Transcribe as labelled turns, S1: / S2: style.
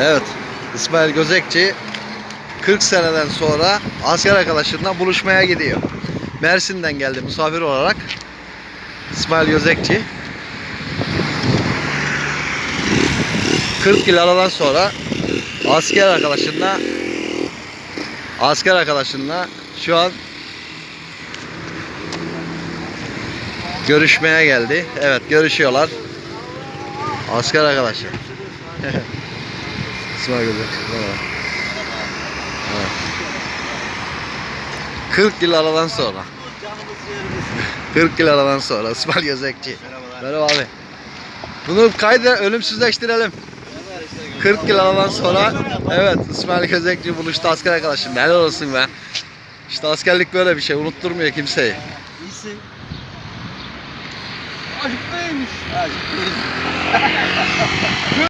S1: Evet. İsmail Gözekçi 40 seneden sonra asker arkadaşlarından buluşmaya gidiyor. Mersin'den geldi misafir olarak. İsmail Gözekçi. 40 yıl aradan sonra asker arkadaşınla asker arkadaşınla şu an görüşmeye geldi. Evet görüşüyorlar. Asker arkadaşı. İsmail. Merhaba. Evet. 40 yıl aradan sonra. 40 yıl aradan sonra İsmail Gözekçi. Merhaba abi. Bunu kaydı ölümsüzleştirelim. 40 yıl aradan sonra evet İsmail Gözekçi buluştu asker arkadaşım. Helal olsun be. İşte askerlik böyle bir şey unutturmuyor kimseyi.
S2: İyisin. Acık neymiş? Acık